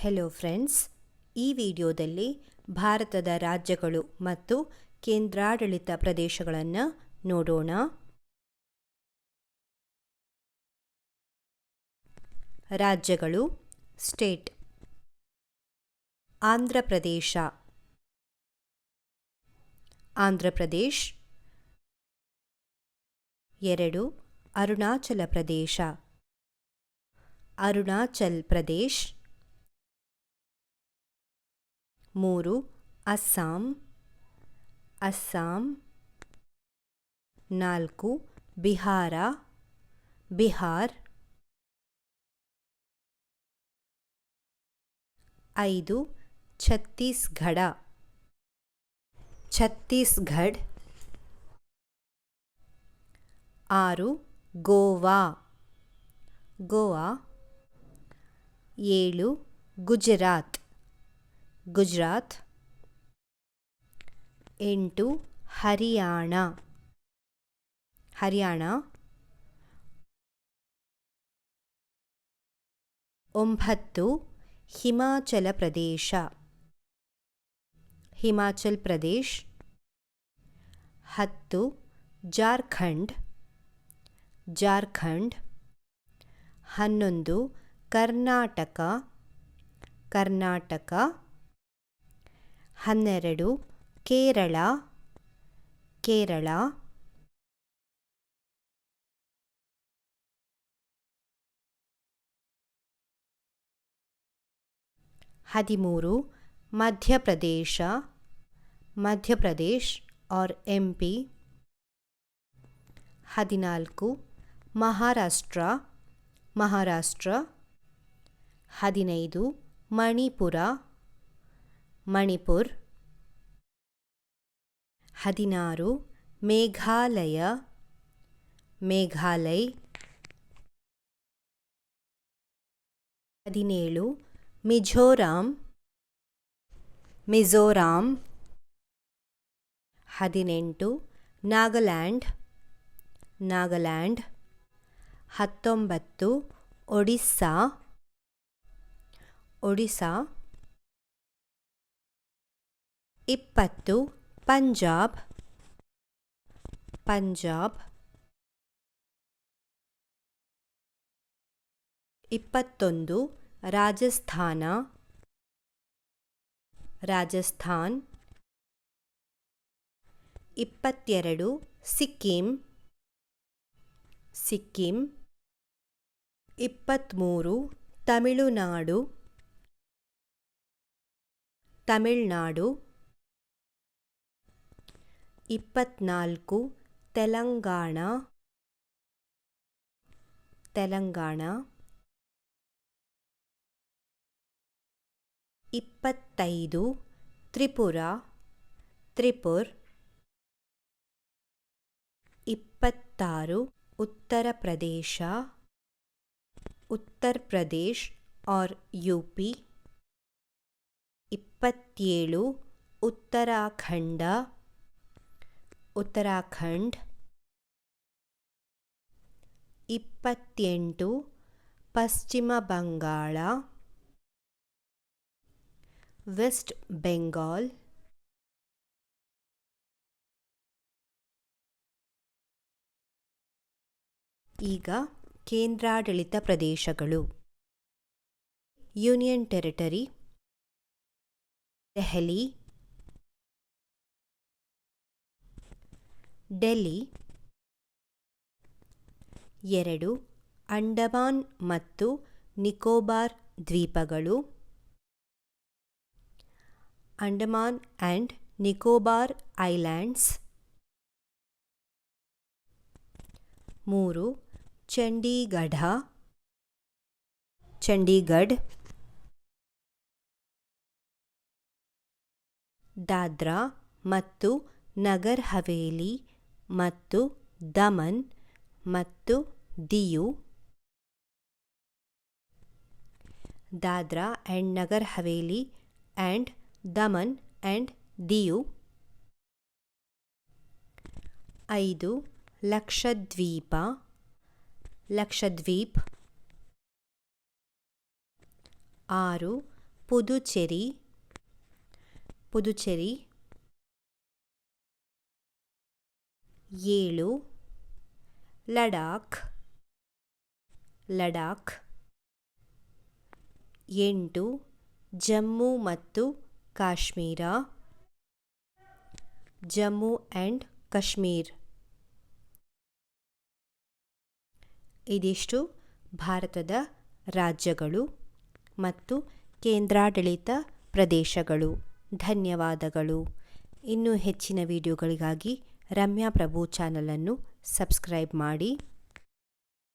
Hello friends ಈ ವಿಡಿಯೋದಲ್ಲಿ ಭಾರತದ ರಾಜ್ಯಗಳು ಮತ್ತು ಕೇಂದ್ರಾಡಳಿತ ಪ್ರದೇಶಗಳನ್ನು ನೋಡೋಣ. ರಾಜ್ಯಗಳು ಸ್ಟೇಟ್ ಆಂಧ್ರ ಪ್ರದೇಶ. ಆಂಧ್ರ ಪ್ರದೇಶ್. ಎರಡು, ಅರುಣಾಚಲ ಪ್ರದೇಶ. ಅರುಣಾಚಲ್ ಪ್ರದೇಶ್. ಮೂರು ಅಸ್ಸಾಂ ಅಸ್ಸಾಂ ನಾಲ್ಕು ಬಿಹಾರ ಬಿಹಾರ್ ಐದು ಛತ್ತೀಸ್ಗಢ ಛತ್ತೀಸ್ಗಢ್ ಆರು ಗೋವಾ ಗೋವಾ ಏಳು ಗುಜರಾತ್. ಗುಜರಾತ್. ಎಂಟು, ಹರಿಯಾಣ. ಹರಿಯಾಣ. ಒಂಬತ್ತು, ಹಿಮಾಚಲ ಪ್ರದೇಶ. ಹಿಮಾಚಲ್ ಪ್ರದೇಶ್. ಹತ್ತು, ಜಾರ್ಖಂಡ್. ಜಾರ್ಖಂಡ್. ಹನ್ನೊಂದು, ಕರ್ನಾಟಕ. ಕರ್ನಾಟಕ. ಹನ್ನೆರಡು ಕೇರಳ ಕೇರಳ. ಹದಿಮೂರು Madhya Pradesh Madhya Pradesh or M P ಹದಿನಾಲ್ಕು ಮಹಾರಾಷ್ಟ್ರ ಮಹಾರಾಷ್ಟ್ರ. ಹದಿನೈದು ಮಣಿಪುರ. ಮಣಿಪುರ್. ಹದಿನಾರು ಮೇಘಾಲಯ. ಮೇಘಾಲಯ್. ಹದಿನೇಳು ಮಿಜೋರಾಂ. ಮಿಜೋರಾಂ. ಹದಿನೆಂಟು ನಾಗಾಲ್ಯಾಂಡ್. ನಾಗಾಲ್ಯಾಂಡ್. ಹತ್ತೊಂಬತ್ತು ಒಡಿಸ್ಸಾ. ಒಡಿಸ್ಸಾ. ಇಪ್ಪತ್ತು ಪಂಜಾಬ್ ಪಂಜಾಬ್ ಇಪ್ಪತ್ತೊಂದು ರಾಜಸ್ಥಾನ ರಾಜಸ್ಥಾನ್ ಇಪ್ಪತ್ತೆರಡು ಸಿಕ್ಕಿಂ ಸಿಕ್ಕಿಂ ಇಪ್ಪತ್ತ್ಮೂರು ತಮಿಳುನಾಡು ತಮಿಳ್ನಾಡು ಇಪ್ಪತ್ನಾಲ್ಕು, ತೆಲಂಗಾಣ ತೆಲಂಗಾಣ, ಇಪ್ಪತ್ತೈದು, ತ್ರಿಪುರ, ತ್ರಿಪುರ್, ಇಪ್ಪತ್ತಾರು, Uttar Pradesh, Uttar Pradesh or U P, ಇಪ್ಪತ್ತೇಳು, ಉತ್ತರಾಖಂಡ ಉತ್ತರಾಖಂಡ್. ಇಪ್ಪತ್ತೆಂಟು ಪಶ್ಚಿಮ ಬಂಗಾಳ. ವೆಸ್ಟ್ ಬೆಂಗಾಲ್. ಈಗ ಕೇಂದ್ರಾಡಳಿತ ಪ್ರದೇಶಗಳು. Union territory Delhi. ಡೆಲ್ಲಿ. ಎರಡು, ಅಂಡಮಾನ್ ಮತ್ತು ನಿಕೋಬಾರ್ ದ್ವೀಪಗಳು. Andaman and Nicobar islands. ಮೂರು, ಚಂಡೀಗಢ. ಚಂಡೀಗಢ್. ದಾದ್ರಾ ಮತ್ತು ನಗರ್ ಹವೇಲಿ. ಮತ್ತು ದಮನ್ ಮತ್ತು Diu. Dadra and Nagar Haveli and Daman and Diu. ಐದು ಲಕ್ಷದ್ವೀಪ. ಲಕ್ಷದ್ವೀಪ್. ಆರು ಪುದುಚೇರಿ. ಪುದುಚೇರಿ ಏಳು. ಲಡಾಖ್. ಲಡಾಖ್. ಎಂಟು. ಜಮ್ಮು ಮತ್ತು ಕಾಶ್ಮೀರ. ಜಮ್ಮು ಆ್ಯಂಡ್ ಕಾಶ್ಮೀರ್. ಇದಿಷ್ಟು ಭಾರತದ ರಾಜ್ಯಗಳು ಮತ್ತು ಕೇಂದ್ರಾಡಳಿತ ಪ್ರದೇಶಗಳು. ಧನ್ಯವಾದಗಳು. ಇನ್ನೂ ಹೆಚ್ಚಿನ ವಿಡಿಯೋಗಳಿಗಾಗಿ ರಮ್ಯಾ ಪ್ರಭು ಚಾನಲನ್ನು ಸಬ್ಸ್ಕ್ರೈಬ್ ಮಾಡಿ.